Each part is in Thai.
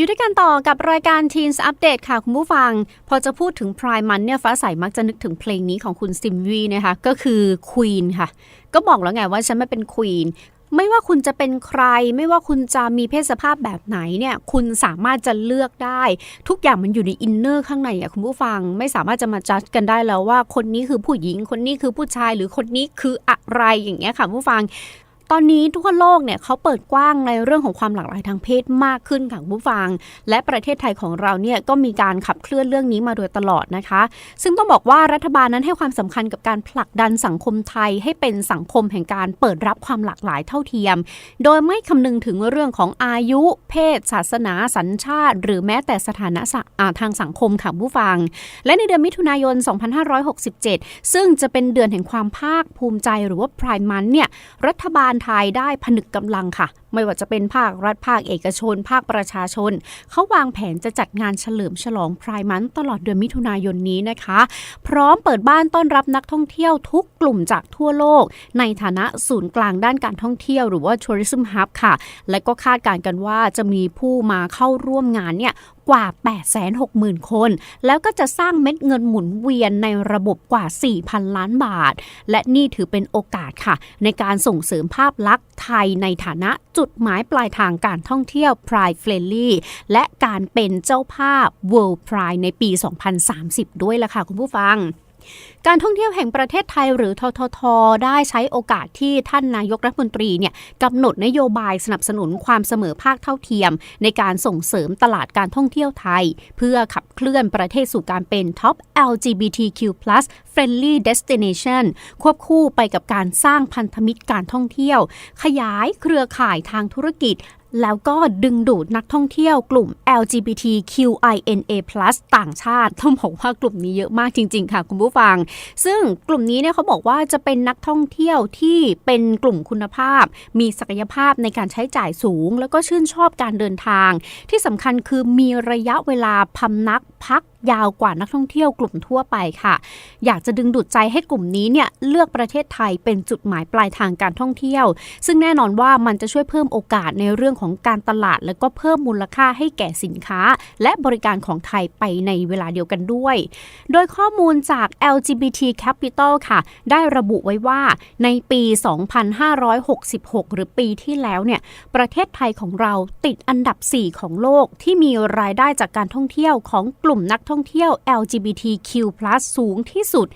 อยู่ด้วยกันต่อกับรายการ Teens Update ค่ะ คุณผู้ฟัง พอจะพูดถึง Prime Month เนี่ยฟ้าใสมักจะนึกถึงเพลงนี้ของคุณซิมวีนะคะ ก็คือ Queen ค่ะ ก็บอกแล้วไงว่าฉันไม่เป็น Queen ไม่ว่าคุณจะเป็นใคร ไม่ว่าคุณจะมีเพศสภาพแบบไหนเนี่ย คุณสามารถจะเลือกได้ ทุกอย่างมันอยู่ในอินเนอร์ข้างในอะคุณผู้ฟังไม่สามารถจะมาจัดกันได้แล้วว่าคนนี้คือผู้หญิงคนนี้คือผู้ชายหรือคนนี้คืออะไรอย่างเงี้ยค่ะผู้ฟัง ตอนนี้ทั่วโลกเนี่ยเขาเปิดกว้างในเรื่องของความหลากหลายทางเพศมากขึ้นค่ะคุณผู้ฟัง และประเทศไทยของเราเนี่ยก็มีการขับเคลื่อนเรื่องนี้มาโดยตลอดนะคะ ซึ่งต้องบอกว่ารัฐบาลนั้นให้ความสำคัญกับการผลักดันสังคมไทยให้เป็นสังคมแห่งการเปิดรับความหลากหลายเท่าเทียม โดยไม่คำนึงถึงเรื่องของอายุ เพศ ศาสนา สัญชาติ หรือแม้แต่สถานะทางสังคมค่ะผู้ฟัง และในเดือนมิถุนายน 2567 ซึ่งจะเป็นเดือนแห่งความภาคภูมิใจหรือว่า Pride Month เนี่ยรัฐบาลไทยได้ผนึกกำลังค่ะ ไม่ว่าจะเป็นภาครัฐภาคเอกชน ภาคประชาชน เขาวางแผนจะจัดงานเฉลิมฉลองพรายมันตลอดเดือนมิถุนายนนี้นะคะ พร้อมเปิดบ้านต้อนรับนักท่องเที่ยวทุกกลุ่มจากทั่วโลก ในฐานะศูนย์กลางด้านการท่องเที่ยวหรือว่า tourism hub ค่ะ และก็คาดการณ์กันว่าจะมีผู้มาเข้าร่วมงานเนี่ยกว่า 860,000 คน แล้วก็จะสร้างเม็ดเงินหมุนเวียนในระบบกว่า 4,000 ล้านบาท และนี่ถือเป็นโอกาสค่ะ ในการส่งเสริมภาพลักษณ์ไทยในฐานะจุุดหมายปลายทางการท่องเที่ยว Pride Friendly และการเป็นเจ้าภาพ World Pride ในปี 2030 ด้วยล่ะค่ะคุณผู้ฟัง การท่องเที่ยวแห่งประเทศไทยหรือททท ได้ใช้โอกาสที่ท่านนายกรัฐมนตรีเนี่ยกำหนดนโยบายสนับสนุนความเสมอภาคเท่าเทียม ในการส่งเสริมตลาดการท่องเที่ยวไทย เพื่อขับเคลื่อนประเทศสู่การเป็น Top LGBTQ+ Friendly Destination ควบคู่ไปกับการสร้างพันธมิตรการท่องเที่ยว ขยายเครือข่ายทางธุรกิจ แล้วก็ดึงดูดนักท่องเที่ยวกลุ่ม LGBTQINA+ ต่างชาติต้องบอกว่ากลุ่มนี้เยอะมากจริง ๆ ค่ะ คุณผู้ฟัง ซึ่งกลุ่มนี้เนี่ยเขาบอกว่าจะเป็นนักท่องเที่ยวที่เป็นกลุ่มคุณภาพ มีศักยภาพในการใช้จ่ายสูง แล้วก็ชื่นชอบการเดินทาง ที่สำคัญคือมีระยะเวลาพำนัก พักยาวกว่านักท่องเที่ยวกลุ่มทั่วไปค่ะ อยากจะดึงดูดใจให้กลุ่มนี้เนี่ยเลือกประเทศไทยเป็นจุดหมายปลายทางการท่องเที่ยว ซึ่งแน่นอนว่ามันจะช่วยเพิ่มโอกาสในเรื่องของการตลาด และก็เพิ่มมูลค่าให้แก่สินค้า และบริการของไทยไปในเวลาเดียวกันด้วย โดยข้อมูลจาก LGBT Capital ค่ะ ได้ระบุไว้ว่าในปี 2566 หรือปีที่แล้วเนี่ยประเทศไทยของเราติดอันดับ 4 ของโลกที่มีรายได้จากการท่องเที่ยวของกลุ่มลุ่มนักท่องเที่ยว LGBTQ+ สูงที่สุด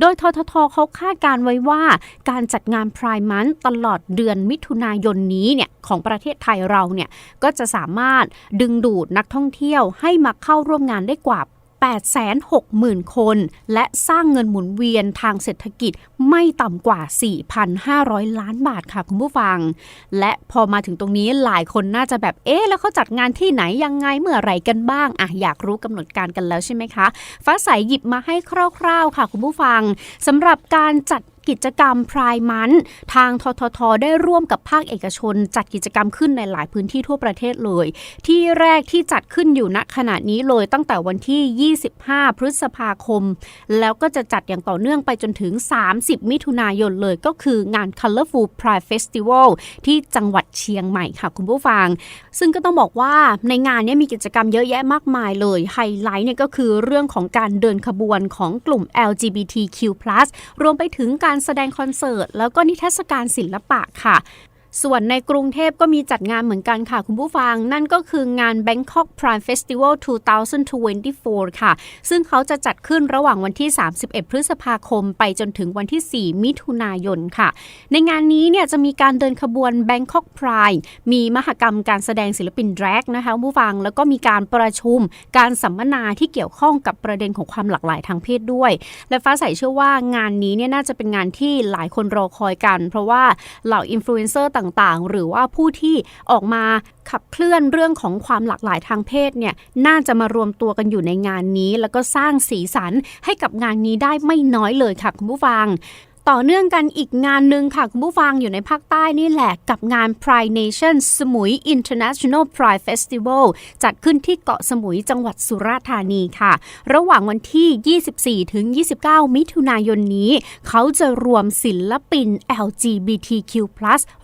โดยทททเขาคาดการไว้ว่า การจัดงาน Pride Month ตลอดเดือนมิถุนายนนี้เนี่ยของประเทศไทยเราเนี่ยก็จะสามารถดึงดูดนักท่องเที่ยวให้มาเข้าร่วมงานได้กว่า 860,000 คน และสร้างเงินหมุนเวียนทางเศรษฐกิจไม่ต่ำกว่า 4,500 ล้านบาทค่ะคุณผู้ฟัง และพอมาถึงตรงนี้หลายคนน่าจะแบบ เอ๊ะ แล้วเขาจัดงานที่ไหนยังไงเมื่อไรกันบ้างอะอยากรู้กำหนดการกันแล้วใช่ไหมคะ ฟ้าใสหยิบมาให้คร่าวๆค่ะคุณผู้ฟังสำหรับการจัด กิจกรรมพรายมันทางทททได้ร่วมกับภาคเอกชน จัดกิจกรรมขึ้นในหลายพื้นที่ทั่วประเทศเลย ที่แรกที่จัดขึ้นอยู่ณขณะนี้เลยตั้งแต่วันที่ 25 พฤษภาคม แล้วก็จะจัดอย่างต่อเนื่องไปจนถึง 30 มิถุนายนเลยก็คืองาน Colorful Pride Festival ที่จังหวัดเชียงใหม่ค่ะคุณผู้ฟัง ซึ่งก็ต้องบอกว่าในงานนี้มีกิจกรรมเยอะแยะมากมายเลย ไฮไลท์เนี่ยก็คือเรื่องของการเดินขบวนของกลุ่ม LGBTQ+ รวมไปถึงการการแสดงคอนเสิร์ต แล้วก็นิทรรศการศิลปะค่ะ ส่วนในกรุงเทพก็มีจัดงานเหมือนกันค่ะคุณผู้ฟัง นั่นก็คืองาน Bangkok Pride Festival 2024 ค่ะ ซึ่งเขาจะจัดขึ้นระหว่างวันที่ 31 พฤษภาคม ไปจนถึงวันที่ 4 มิถุนายนค่ะ ในงานนี้เนี่ยจะมีการเดินขบวน Bangkok Pride มีมหกรรมการแสดงศิลปินแดรกนะคะคุณผู้ฟัง แล้วก็มีการประชุมการสัมมนาที่เกี่ยวข้องกับประเด็นของความหลากหลายทางเพศด้วย และฟ้าใสเชื่อว่างานนี้เนี่ยน่าจะเป็นงานที่หลายคนรอคอยกัน เพราะว่าเหล่าอินฟลูเอนเซอร์ต่างๆ หรือว่าผู้ที่ออกมาขับเคลื่อนเรื่องของความหลากหลายทางเพศเนี่ยน่าจะมารวมตัวกันอยู่ในงานนี้ แล้วก็สร้างสีสันให้กับงานนี้ได้ไม่น้อยเลยค่ะคุณผู้ฟัง ต่อเนื่องกันอีกงานหนึ่งค่ะ คุณผู้ฟังอยู่ในภาคใต้นี่แหละกับงาน Pride Nation สมุย International Pride Festival จัดขึ้นที่เกาะสมุยจังหวัดสุราษฎร์ธานีค่ะ ระหว่างวันที่ 24 ถึง 29 มิถุนายนนี้ เขาจะรวมศิลปิน LGBTQ+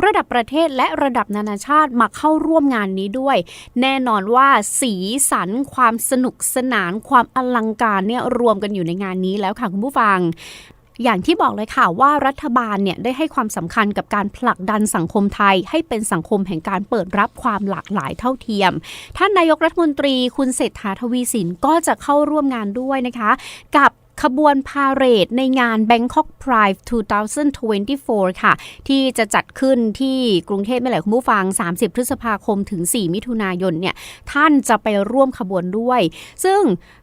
ระดับประเทศและระดับนานาชาติมาเข้าร่วมงานนี้ด้วย แน่นอนว่าสีสันความสนุกสนานความอลังการเนี่ยรวมกันอยู่ในงานนี้แล้วค่ะคุณผู้ฟัง อย่างที่บอกเลยค่ะว่ารัฐบาลเนี่ยได้ให้ความสำคัญกับการผลักดันสังคมไทย ให้เป็นสังคมแห่งการเปิดรับความหลากหลายเท่าเทียม ท่านนายกรัฐมนตรีคุณเศรษฐาทวีสินก็จะเข้าร่วมงานด้วยนะคะ กับ ขบวนพาเหรดในงาน Bangkok Pride 2024 ค่ะ ที่จะจัดขึ้นที่กรุงเทพไม่หละคุณผู้ฟัง 30 พฤษภาคมถึง 4 มิถุนายนเนี่ยท่านจะไปร่วมขบวนด้วย ซึ่ง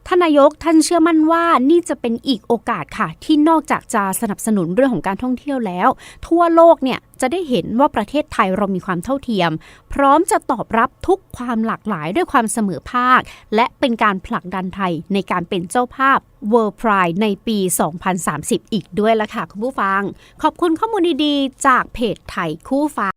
ท่านนายกท่านเชื่อมั่นว่านี่จะเป็นอีกโอกาสค่ะ ที่นอกจากจะสนับสนุนเรื่องของการท่องเที่ยวแล้ว ทั่วโลกเนี่ยจะได้เห็นว่าประเทศไทยเรามีความเท่าเทียม พร้อมจะตอบรับทุกความหลากหลายด้วยความเสมอภาค และเป็นการผลักดันไทยในการเป็นเจ้าภาพ World Pride ในปี 2030 อีกด้วยละค่ะคุณผู้ฟัง ขอบคุณข้อมูลดีๆ จากเพจไทยคู่ฟ้า